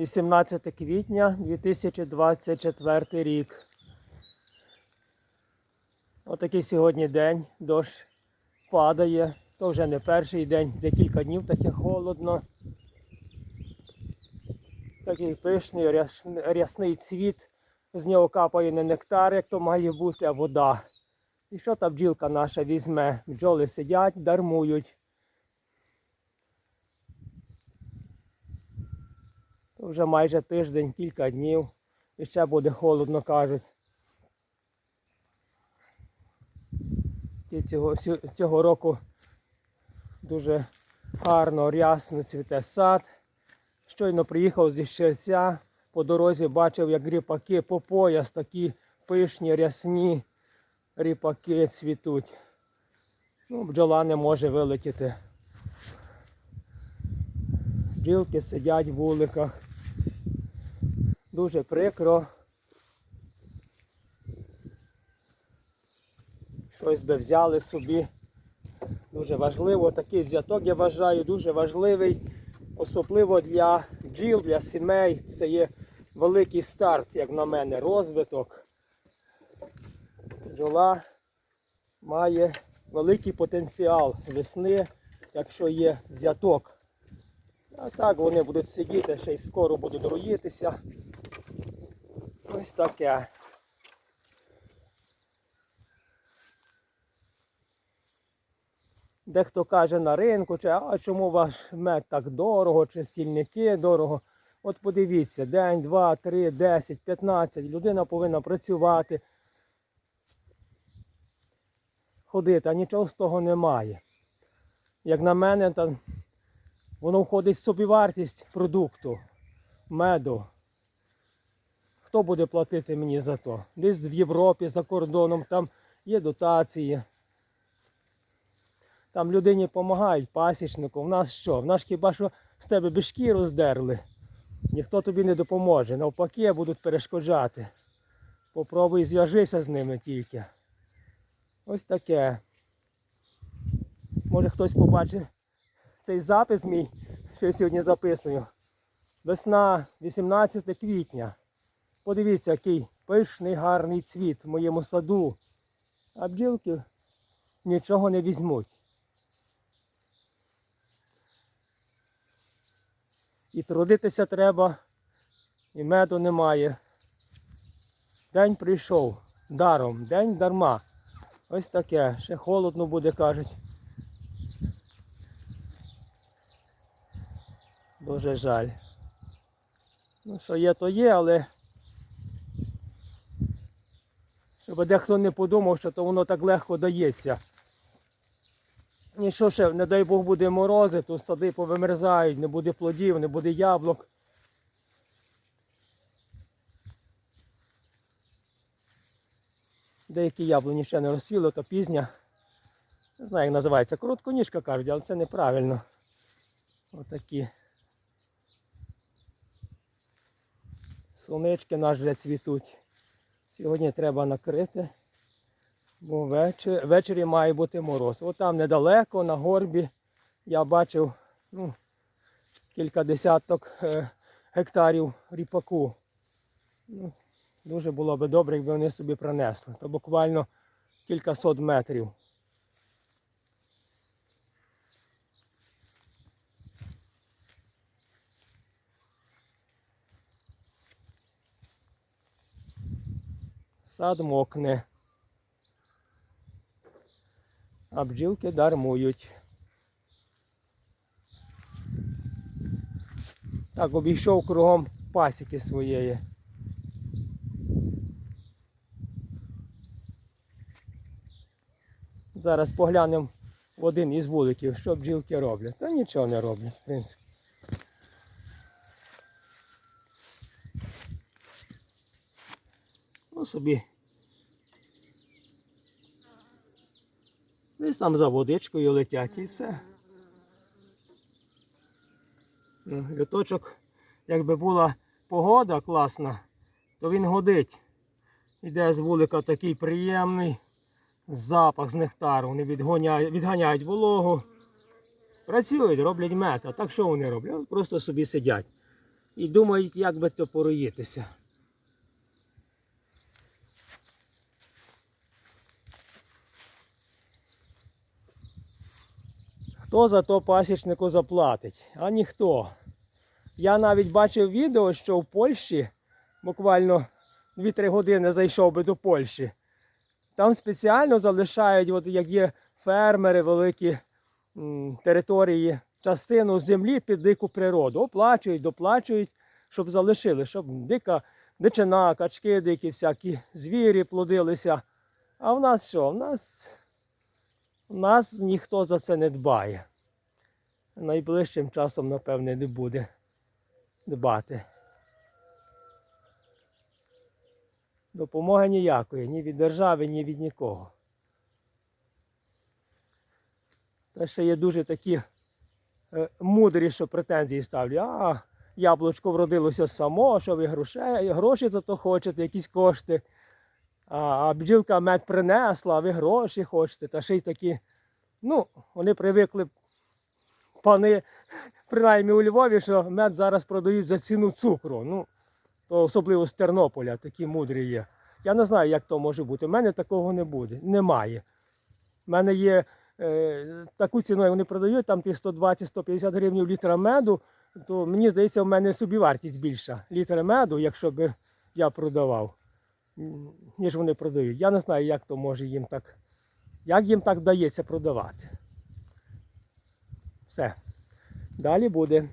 18 квітня 2024 рік. Отакий сьогодні день, дощ падає. То вже не перший день, декілька днів таке холодно. Такий пишний, рясний цвіт. З нього капає не нектар, як то має бути, а вода. І що та бджілка наша візьме? Бджоли сидять, дармують. Вже майже тиждень, кілька днів. І ще буде холодно, кажуть. І цього, цього року дуже гарно, рясно цвіте сад. Щойно приїхав зі Щерця, по дорозі бачив, як ріпаки по пояс, такі пишні, рясні ріпаки цвітуть. Ну, бджола не може вилетіти. Бджілки сидять в вуликах. Дуже прикро. Щось би взяли собі. Дуже важливо. Такий взяток, я вважаю, дуже важливий. Особливо для бджіл, для сімей. Це є великий старт, як на мене, розвиток. Бджола має великий потенціал весни, якщо є взяток. А так вони будуть сидіти, ще й скоро будуть роїтися. Ось таке. Дехто каже на ринку, чи а чому ваш мед так дорого, чи сільники дорого. От подивіться, день, два, три, десять, п'ятнадцять. Людина повинна працювати, ходити, а нічого з того немає. Як на мене, то воно входить в собівартість продукту, меду. Хто буде платити мені за то? Десь в Європі, за кордоном, там є дотації. Там людині допомагають, пасічнику. В нас що? В нас хіба що з тебе би шкіру здерли. Ніхто тобі не допоможе. Навпаки, будуть перешкоджати. Попробуй зв'яжися з ними тільки. Ось таке. Може хтось побачить цей запис мій, що я сьогодні записую. Весна 18 квітня. Подивіться, який пишний гарний цвіт в моєму саду. А бджілки нічого не візьмуть. І трудитися треба, і меду немає. День прийшов даром, день дарма. Ось таке. Ще холодно буде, кажуть. Дуже жаль. Ну, що є, то є, але щоб дехто не подумав, що то воно так легко дається. І що ще, не дай Бог буде морози, то сади повимерзають, не буде плодів, не буде яблук. Деякі яблуні ще не розцвіли, то пізня. Не знаю, як називається. Коротконіжка кажуть, але це неправильно. Отакі. Сонечки наш вже цвітуть. Сьогодні треба накрити, бо ввечері, ввечері має бути мороз. От там недалеко на горбі я бачив ну, кілька десяток е, гектарів ріпаку. Ну, дуже було б добре, якби вони собі принесли. То буквально кількасот метрів. Сад мокне. А бджілки дармують. Так, обійшов кругом пасіки своєї. Зараз поглянемо в один із вуликів, що бджілки роблять. Та нічого не роблять, в принципі. Ну собі. Десь там за водичкою летять і все. Ну, Люточок, якби була погода класна, то він годить. Іде з вулика такий приємний запах з нектару. Вони відганяють, відганяють вологу. Працюють, роблять мед. А так що вони роблять? Просто собі сидять. і думають, як би то пороїтися. Хто за то пасічнику заплатить? А ніхто. Я навіть бачив відео, що в Польщі буквально 2-3 години зайшов би до Польщі. Там спеціально залишають, от як є фермери, великі м, території, частину землі під дику природу. Оплачують, доплачують, щоб залишили, щоб дика дичина, качки дикі, всякі звірі плодилися. А в нас що? В нас, нас ніхто за це не дбає. Найближчим часом, напевне, не буде дбати. Допомоги ніякої, ні від держави, ні від нікого. Та ще є дуже такі е, мудрі, що претензії ставлять. А, яблучко вродилося само, що ви грошей, гроші за то хочете, якісь кошти. А, бджілка мед принесла, а ви гроші хочете. Та ще й такі, ну, вони привикли, пани, принаймні у Львові, що мед зараз продають за ціну цукру. Ну, то особливо з Тернополя, такі мудрі є. Я не знаю, як то може бути. У мене такого не буде. Немає. У мене є е, таку ціну, як вони продають, там ті 120-150 гривень літра меду, то мені здається, в мене собівартість більша літра меду, якщо б я продавав, ніж вони продають. Я не знаю, як то може їм так, як їм так вдається продавати. Все. Далі буде.